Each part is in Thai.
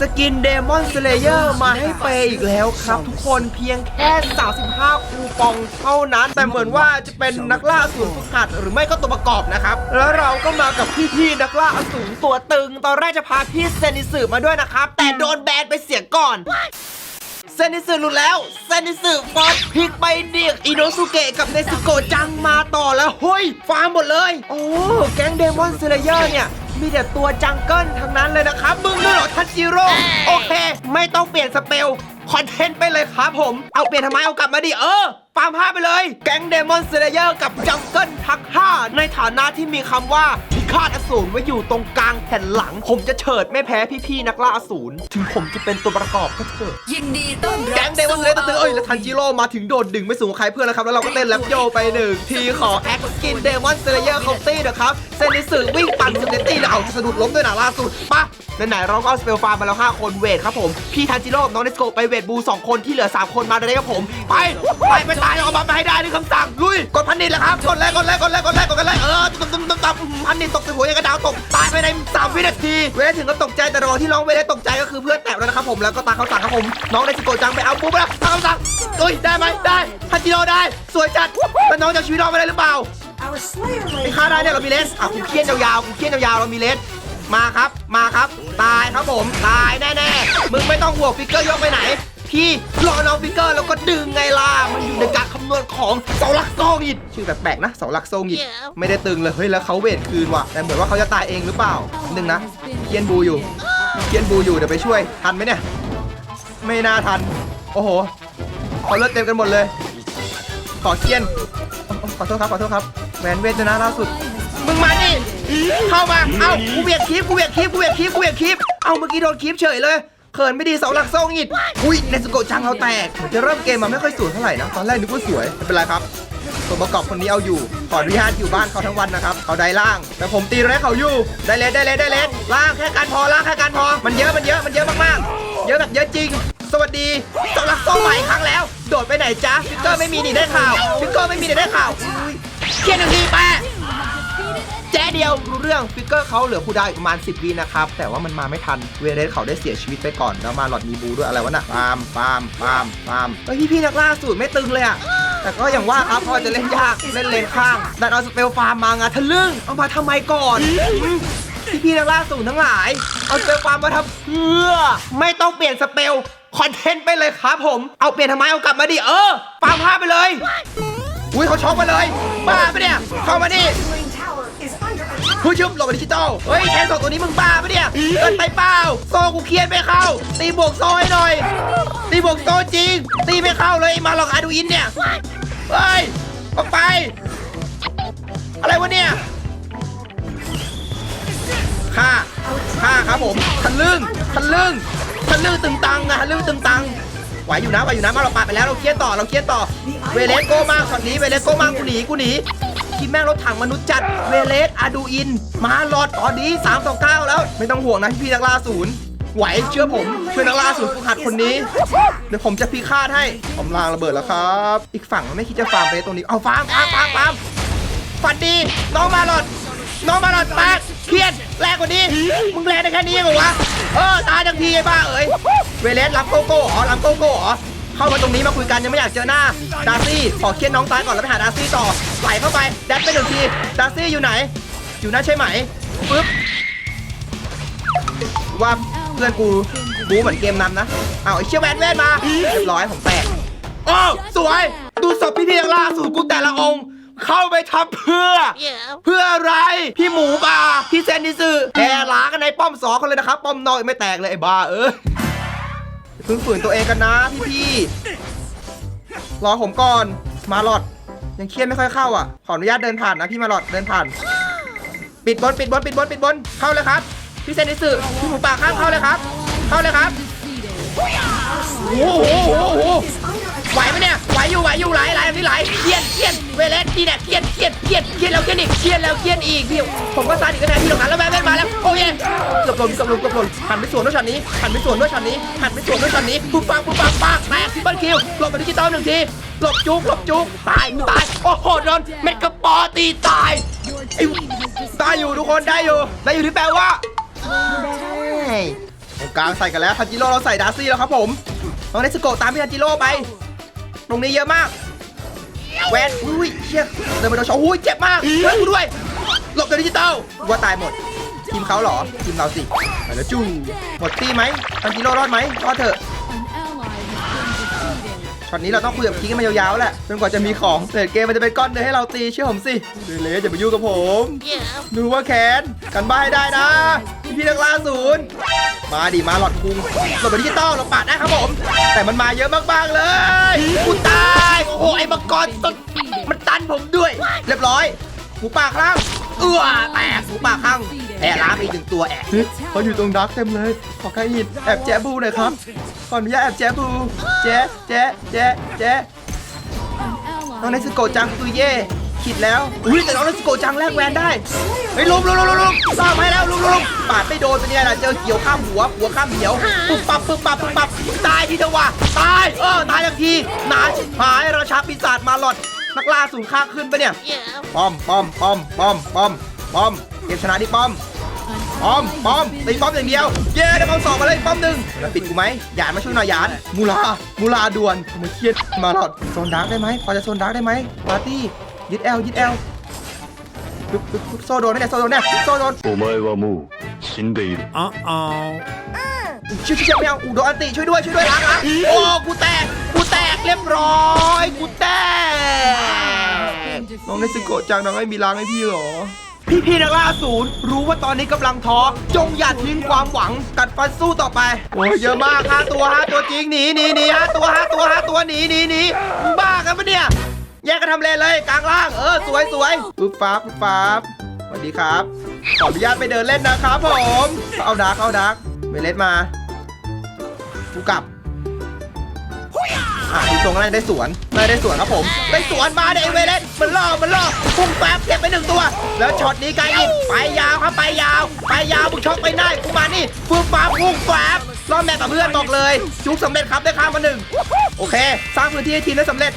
สกินเดมอนสเลเยอร์มาให้เปย์อีกแล้วครับ ทุกคนเพียงแค่ 35 คูปองเท่านั้น แต่เหมือนว่าจะเป็นนักล่าอสูรฝึกหัดหรือไม่ก็ตัวประกอบนะครับ แล้วเราก็มากับพี่ๆนักล่าอสูรตัวตึง ตอนแรกจะพาพี่เซนิสึมาด้วยนะครับ แต่โดนแบนไปเสียก่อนเซนิสึหลุดแล้วเซนิสึฟอสพลิกไปเดียกอิโนสุเกะกับเนสโกจังมาต่อแล้วเฮ้ยฟาร์มหมดเลย โอ้แก๊งเดมอนสเลเยอร์เนี่ย มีแต่ตัวจังเกิลทั้งนั้นเลยนะครับ มึงด้วยเหรอทันจิโร่โอเค ไม่ต้องเปลี่ยนสเปลคอนเทนต์ไปเลยครับผม เอาเปลี่ยนทำไมเอากลับมาดิเออฟาร์มห้าไปเลย แก๊งเดมอนสเลเยอร์กับจังเกิลทักห้าในฐานะที่มีคำว่า พิฆาตอสูรไว้อยู่ตรงกลางแผ่นหลัง ผมจะเฉิดไม่แพ้พี่ๆนักล่าอสูรถึงผมจะเป็นตัวประกอบก็เถอะยินดีต้อนรับแก๊งเดมอนเลตเตอร์เอ้ยแล้วทันจิโร่มาถึงโดดดึงไม่สูงกว่าใครเพื่อนแล้วครับ แล้วเราก็เต้นแรปโยไปหนึ่งทีขอแอคสกินเดมอนเซเลเยอร์คอมตี้นะครับเซนิสึวิ่งปั่นสเตตตี้แล้วเอาสะดุดล้มด้วยนะล่าสุดปะไหนๆเราก็เอาสเปลฟาร์มมาแล้ว 5 คนเวทครับผม พี่ทันจิโร่กับน้องเนสโกะไปเวทบู 2 คนที่เหลือ 3 คนมาได้ครับผม ไป ไปไปตายเอามาให้ได้นี่คำสั่ง ลุย กดพันนิดแล้วครับ กดแรกกดแรกกดแรกกดแรกกดกันเลยเออตุ้มตุ้มตุ้มตุ้มพันนิดตกใส่หัวยังกระดาวตกตายไปใน3วินาทีเวทถึงก็ตกใจแต่รอที่น้องเวทได้ตกใจก็คือเพื่อนแตะแล้วนะครับผมแล้วก็ตาเขาสั่งครับผมน้องเนสโกจังไปเอาปุ๊บแล้วตาเขาสั่งเอ้ยได้ไหมได้ทันจิโร่ได้สวยจัดแต่น้องจะชีวิตรอดมาได้หรือเปล่าไอ้ค่าได้เนี่ยเรามีเลสอะกูเคียนยาวๆกูเคียนยาวๆเรามีเลสมาครับมาครับ ตายครับผมตายแน่ๆมึงไม่ต้องห่วงฟิกเกอร์ยกไปไหน พี่รอน้องฟิกเกอร์แล้วก็ดึงไงล่ะ มันอยู่ในการคำนวณของเสาหลักโซงิดชื่อแปลกๆนะเสาหลักโซงิดไม่ได้ตึงเลยเฮ้ยแล้วเขาเวทคืนว่ะแต่เหมือนว่าเขาจะตายเองหรือเปล่าหนึ่งนะเคียนบูอยู่เคียนบูอยู่เดี๋ยวไปช่วยทันไหมเนี่ยไม่น่าทัน โอ้โหเขาเลือดเต็มกันหมดเลยขอเคียนอ๋อขอโทษครับขอโทษครับแหวนเวทด้วยนะล่าสุดมึงมาดิเข้ามาเอ้ากูเบียดคลิปกูเบียดคลิปกูเบียดคลิปกูเบียดคลิปเอ้าเมื่อกี้โดนคลิปเฉยเลย เขินไม่ดีเสาหลักโซ่งิดอุ้ยเนสโกะจังเราแตกเหมือนจะเริ่มเกมมาไม่ค่อยสวยเท่าไหร่นะตอนแรกนึกว่าสวยไม่เป็นไรครับตัวประกอบคนนี้เอาอยู่ ขออนุญาตอยู่บ้านเขาทั้งวันนะครับเขาได้ล่าง แต่ผมตีแรกเขาอยู่ ได้เลสได้เลสได้เลสล่างแค่การพอล่างแค่การพอ มันเยอะมันเยอะมันเยอะมากๆ เยอะแบบเยอะจริง สวัสดีเสาหลักโซ่ใหม่อีกครั้งแล้ว โดดไปไหนจ๊ะฟิกเกอร์ไม่มีหนีได้ข่าวฟิกเกอร์ไม่มีหนีได้ข่าวอุ้ยเคลียร์หนึ่งทีแปะ แจ๊เดียวรู้เรื่องฟิกเกอร์เขาเหลือคูลดาวน์อีกประมาณ 10วินะครับ แต่ว่ามันมาไม่ทันเวเรสเขาได้เสียชีวิตไปก่อน แล้วมาหลอดมีบูด้วยอะไรวะน่ะฟาร์มฟาร์มฟาร์มฟาร์มเฮ้ยพี่พี่นักล่าสูตรไม่ตึงเลยอะแต่ก็อย่างว่าครับพราะว่าจะเล่นยากเล่นเลนข้างดันเอาสเปลฟาร์มมางาทะลึ่งเอามาทำไมก่อนพี่พี่นักล่าสูตรทั้งหลาย เอาสเปลฟาร์มมาทำเพื่อไม่ต้องเปลี่ยนสเปลคอนเทนต์ไปเลยครับผม เอาเปลี่ยนทำไมเอากลับมาดิเออฟาร์มห้าไปเลย อุ้ยเขาช็อกมาเลยบ้าปะเนี่ยเข้ามาดิ ผู้ชุบหลบไปดิจิตอลเฮ้ยแทนสองตัวนี้มึงบ้าปะเนี่ยเกินไปเปล่าโซกูเครียดไม่เข้า ตีบวกโซให้หน่อย ตีบวกโซจริง ตีไม่เข้าเลยไอ้มาหลอกอาดูอินเนี่ยเฮ้ยออกไป อะไรวะเนี่ยฆ่าฆ่าครับผมทะลึ่งทะลึ่งทะลึ่งตึงตังอะทะลึ่งตึงตังไหวอยู่นะไหวอยู่นะมาเราปาดไปแล้วเราเคลียร์ต่อเราเคลียร์ต่อเวเลสโกมากช็อตนี้เวเลสโกมากกูหนีกูหนี ทีมแม่งรถถังมนุษย์จัดเวเลสอาดูอิน มาหลอดตอนนี้3ต่อ9แล้ว ไม่ต้องห่วงนะพี่นักล่าศูนย์ไหวเชื่อผมช่วยนักล่าศูนย์ฝึกหัดคนนี้ เดี๋ยวผมจะพิฆาตให้ผมลางระเบิดแล้วครับ อีกฝั่งมันไม่คิดจะฟาร์มไปตรงนี้เอาฟาร์มฟาร์มฟาร์มฟาร์มฝันดีน้องมาหลอดน้องมาหลอดแปดเครียดแรงกว่านี้มึงแรงได้แค่นี้เหรอวะเออตายทังทีไอ้บ้าเอ๋ยเวเลสรับโกโก้อ๋อรับโกโก้อ๋อ เข้ามาตรงนี้มาคุยกันยังไม่อยากเจอหน้าดาร์ซี่ขอเคลียร์น้องตายก่อนแล้วไปหาดาร์ซี่ต่อไหลเข้าไปแดดไปหนึ่งทีดาร์ซี่อยู่ไหน อยู่นั่นใช่ไหมปึ๊บว่าเพื่อนกูบูเหมือนเกมนำนะเอาไอ้เชี่ยแวนเวนมาเรียบร้อยผมแตกโอ้สวย ดูศพพี่เพียงล่าสุดกูแต่ละองค์ เข้าไปทำเพื่อ เพื่ออะไร พี่หมูป่าพี่เซนดิซึแห่ล้ากันในป้อมสองคนเลยนะครับ ป้อมน้อยไม่แตกเลยไอ้บ้าเออ พึ่งฝืนตัวเองกันนะพี่พี่ๆรอผมก่อนมาหลอด ยังเครียดไม่ค่อยเข้าอะ ขออนุญาตเดินผ่านนะพี่มาหลอดเดินผ่าน ปิดบนปิดบนปิดบนปิดบนเข้าเลยครับ พี่เซนิสึพี่หมูป่าข้างเข้าเลยครับ เข้าเลยครับโอ้โหโอ้โหโอ้โห ไหวไหมเนี่ย ไหวอยู่ ไหวอยู่ไหลไหลแบบนี้ไหลเครียดเครียดเวเลสนี่เนี่ยเครียดเครียดเครียดเครียดแล้วเครียดอีกเครียดแล้วเครียดอีกพี่ผมก็ซาดิกก็แทนพี่หลงหันแล้วแม่แม่มาแล้วโอ้ยเกือบหล่นเกือบหล่นเกือบหล่นหันไปสวนด้วยช็อตนี้หันไปสวนด้วยช็อตนี้หันไปสวนด้วยช็อตนี้ปุ๊บปังปุ๊บปังปังแตกซิปเปิลคิวหลบไปดิจิตอลหนึ่งทีหลบจุกหลบจุกตายตายโอ้โหโดนเม็ดกระปอตีตายไอ้ได้อยู่ทุกคนได้อยู่ได้อยู่ที่แปลว่าตรงกลางใส่กันแล้วทันจิโร่เราใส่ดาร์ซี่แล้วครับผมน้องเนสโกตามพี่ทันจิโร่ไป ตรงนี้เยอะมาก แวนอุ้ยเชี่ยเดินมาโดนช็อตอุ้ยเจ็บมากช่วยกูด้วย หลบโดยดิจิตอลกูว่าตายหมด ทีมเขาเหรอ ทีมเราสิไปแล้วจู้หมดตีไหมทันจิโร่รอดไหมรอดเถอะ An ally has been defeated. ช็อตนี้เราต้องคุยกับคิงกันมายาวๆแหละจนกว่าจะมีของเสร็จเกมมันจะเป็นก้อนเนื้อให้เราตีเชื่อผมสิเดเลสอย่าไปยุ่งกับผม ดูว่าแขนกันบ้าให้ได้นะ พี่นักล่าศูนย์มาดิมาหลอดคุงหลบไปดิจิตอลเราปาดได้ครับผม แต่มันมาเยอะมากๆเลยกูตายโอ้โหไอ้มังกรสุดมันตันผมด้วย เรียบร้อยหมูป่าคลั่งเอื้อแตกหมูป่าคลั่งแอบล้าไปอีกหนึ่งตัวแอบเขาอยู่ตรงดักเต็มเลยขอใครอิดแอบแจ๊บูหน่อยครับขออนุญาตแอบแจ๊บูแจ๊แจ๊แจ๊แจ๊ An น้อง ally เนสโกะจังตุยเย่ คิดแล้วอุ้ยแต่น้องเนสโกะจังแลกแวนได้เฮ้ยลุมลุมลุมลุมลุมซ่ามาให้แล้วลุมลุมลุมปาดไม่โดนเป็นยังไงล่ะเจอเขียวข้ามหัวหัวข้ามเหียวปุ๊บปับปุ๊บปับปุ๊บปับตายทีเดียวว่ะตายเออตายทันทีหนาชิบหายราชาปีศาจมาหลอดนักล่าสูงค่าขึ้นปะเนี่ยป้อมป้อมป้อมป้อมป้อมป้อมเกมชนะที่ป้อมป้อมป้อมตีป้อมอย่างเดียว เย้ได้ป้อมสองมาเลยป้อมหนึ่งแล้วปิดกูไหมหยานมาช่วยหน่อยหยานมูลามูลาด่วนมาเครียดมาหลอดโซนดาร์กได้ไหมพอจะโซนดาร์กได้ไหมปาร์ตี้ ยึดแอลยึดแอลปึ๊บปึ๊บปึ๊บโซโดนไหมเนี่ยโซโดนเนี่ยโซโดน お前はもう死んでいる ช่วยช่วยช่วยไม่เอาอูโดนอันติช่วยด้วยช่วยด้วยล้างล้างโอ้กูแตกกูแตกเรียบร้อยกูแตกน้องเนสโกะจังน้องไม่มีล้างให้พี่เหรอ พี่พี่นักล่าศูนย์รู้ว่าตอนนี้กำลังท้อจงอย่าทิ้งความหวังกัดฟันสู้ต่อไป โอ้ยเยอะมากห้าตัวห้าตัวจริงหนีหนีหนีห้าตัวห้าตัวห้าตัวหนีหนีหนีมึงบ้ากันปะเนี่ย แยกกันทำเลนเลยกลางล่าง เออ สวยสวยปึ๊บฟ้าปึ๊บฟ้าสวัสดีครับ ขออนุญาตไปเดินเล่นนะครับผม เอาดาร์กเอาดาร์กเวเลสมากูกลับอะดูทรงอะไรได้สวนได้ได้สวนครับผม ได้สวนมาเดเวเลสมันล่อ มันล่อ พุ่งแป๊บเก็บไปหนึ่งตัว แล้วช็อตนี้ไกลอินไปยาวครับ ไปยาว ไปยาวมึงช็อตไปได้ กูมานี่ฟุ้งฟ้าพุ่งแป๊บรอแม่กับเพื่อนบอกเลย จุกสำเร็จครับได้ข้ามมาหนึ่ง โอเค สร้างพื้นที่ให้ทีมได้สำเร็จ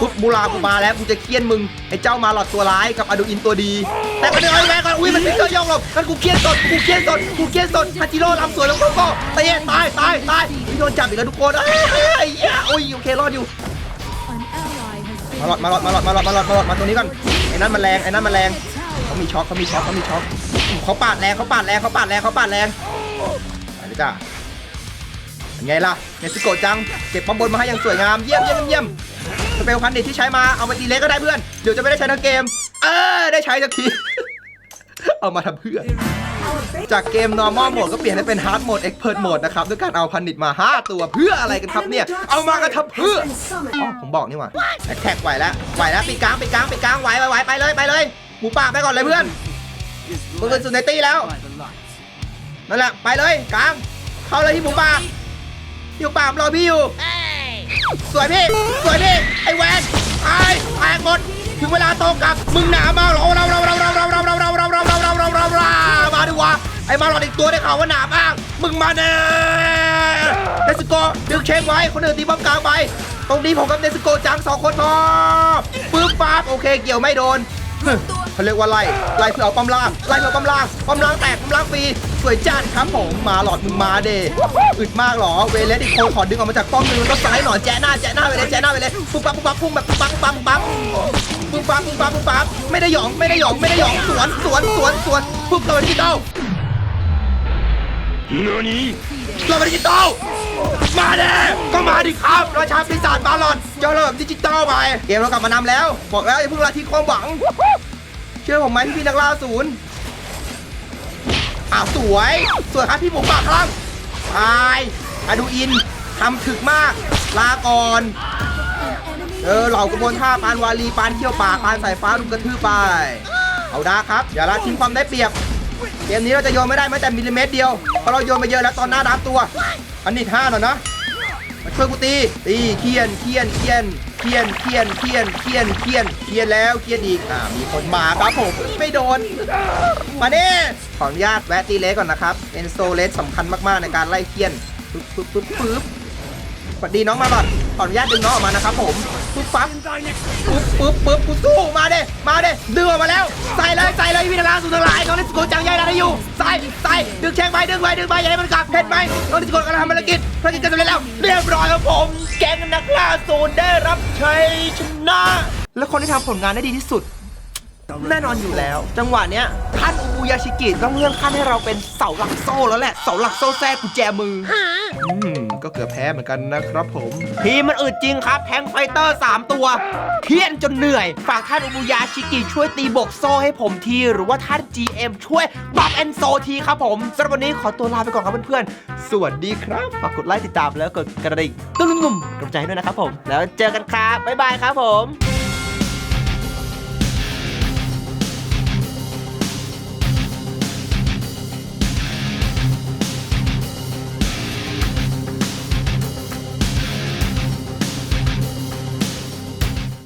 พุทธบูรากูมาแล้วกูจะเคี่ยนมึงไอ้เจ้ามาหลอดตัวร้ายกับอดูอินตัวดี แต่ก็เดี๋ยวไอ้แม่ก่อนอุ้ยมันฟิกเกอร์ย่องหลบงั้นกูเคี่ยนสดกูเคี่ยนสดกูเคี่ยนสดฮาจิโร่ลำสวยแล้วก็ก็ตะตายตายตายอุ๊ยโดนจับอีกแล้วทุกคนเอ้ยไอ้เหี้ยโอ้ยโอเครอดอยู่มาหลอดมาหลอดมาหลอดมาหลอดมาหลอดมาหลอดมาตรงนี้ก่อนไอ้นั่นมันแรงไอ้นั่นมันแรงเขามีช็อคเขามีช็อคเขามีช็อคเขาปาดแรงเขาปาดแรงเขาปาดแรงเขาปาดแรงอันนี้จ้าเป็นไงล่ะเนสโกจังเก็บป้อมบนมาให้อย่างสวยงามเยี่ยมเยี่ยมเยี่ยม สเปลพันดิตที่ใช้มาเอามาตีเล็กก็ได้เพื่อน เดี๋ยวจะไม่ได้ใช้ทั้งเกม เออได้ใช้สักที เอามาทำเพื่อจากเกม normal mode ก็เปลี่ยนให้เป็น hard mode expert mode นะครับด้วยการเอาพันดิตมา 5 ตัวเพื่ออะไรกันครับเนี่ย เอามากันทำเพื่ออ๋อผมบอกนี่หว่าแท็กไหวแล้วไหวแล้วปีกลางปีกลางปีกลางไหวไหวไปเลยไปเลยหมูป่าไปก่อนเลยเพื่อนมึงเป็นสุดในตี้แล้วนั่นแหละไปเลยกลางเข้าเลยที่หมูป่าที่ป่ารอพี่อยู่ สวยพี่สวยพี่ไอ้แวนตายแตกหมดถึงเวลาโตกับมึงหนามากเหรอเราเราเราเราเราเราเราเราเราเราเราเราเราเราเรามาดีกว่าไอ้มาหลอดอีกตัวได้ข่าวว่าหนามากมึงมาแน่เนสโกดึงเช็คไว้คนอื่นตีป้อมกลางไปตรงนี้ผมกับเนสโกจังสองคนพอปึ๊บปั๊บโอเคเกี่ยวไม่โดน เขาเรียกว่าไล่ไล่เพื่อเอาป้อมล่างไล่เพื่อเอาป้อมล่างป้อมล่างแตกป้อมล่างฟรีสวยจัดครับผมมาหลอดมึงมาเดอึดมากเหรอเวเลสอีกคนขอดึงออกมาจากป้อมนึงก็ซ้ายหน่อยแจ๊ะหน้าแจ๊ะหน้าเวเลสแจ๊ะหน้าเวเลสปุ๊บปั๊บปุ๊บปั๊บพุ่งแบบปุ๊บปั๊บปุ๊บปั๊บปุ๊บปั๊บปุ๊บปั๊บปุ๊บปั๊บไม่ได้หยองไม่ได้หยองไม่ได้หยองสวนสวนสวนสวนปุ๊บเราดิจิตอล何เราดิจิตอลมาเด้ก็มาดิครับราชาปีศาจบาลอนเจ้าเริ่มดิจิตอลไปเกมเรากลับมานำแล้ว บอกแล้วอย่าเพิ่งละทิ้งความหวัง เชื่อผมไหมพี่นักล่าศูนย์อ้าวสวย สวยครับพี่หมูป่าครับตายอะดูอินทำถึกมาก ลาก่อนเออเหล่ากระบวนท่าปานวาลีปานเขี้ยวป่าปานสายฟ้าลุกกระทืบไป เอาดาครับอย่าละทิ้งความได้เปรียบเกมนี้เราจะโยนไม่ได้แม้แต่มิลลิเมตรเดียวเพราะเราโยนมาเยอะแล้วตอนหน้าดับตัว อันนี้ห้าหน่อยนะมาช่วยกูตีตีเคียนเคียนเคียน เคียนเคียนเคียนเคียนเคียนเคียนแล้วเคียนอีกอ่ามีคนมาครับผมไม่โดน มาเน่ขออนุญาตแวะตีเลสก่อนนะครับเป็นโซเลสสำคัญมากๆในการไล่เคียนปึ๊บปึ๊บปึ๊บปึ๊บสวัสดีน้องมาบอด ออนุญาตดึงน้องออกมานะครับผมปุ๊บปั๊บปุ๊บปุ๊บปุ๊บกูสู้มาเด้มาเด้ดึงออกมาแล้วใส่เลยใส่เลยพี่นาราสุนทรายน้องนิสโกจังใหญ่ได้อยู่ใส่ใส่ดึงแชงไปดึงไปดึงไปอย่าให้มันกลับเห็นไหมน้องนิสโกกำลังทำภารกิจภารกิจจะสำเร็จแล้วเรียบร้อยครับผม แก๊งนักล่าศูนย์ได้รับชัยชนะ และคนที่ทำผลงานได้ดีที่สุดแน่นอนอยู่แล้ว จังหวะเนี้ยท่านอูยาชิกิต้องเลื่อนขั้นให้เราเป็นเสาหลักโซ่แล้วแหละเสาหลักโซ่แทรกกุญแจมืออืม ก็เกือบแพ้เหมือนกันนะครับผม ทีมมันอึดจริงครับแทงไฟเตอร์ 3 ตัวเพี้ยนจนเหนื่อย ฝากท่านอูยาชิกิช่วยตีบกโซ่ให้ผมที หรือว่าท่าน GM ช่วยบัฟแอนโซทีครับผมสำหรับวันนี้ขอตัวลาไปก่อนครับเพื่อนๆ สวัสดีครับ ฝากกดไลค์ติดตามแล้วกดกระดิ่งตุ้มๆกำลังใจให้ด้วยนะครับผม แล้วเจอกันครับบ๊ายบายครับผม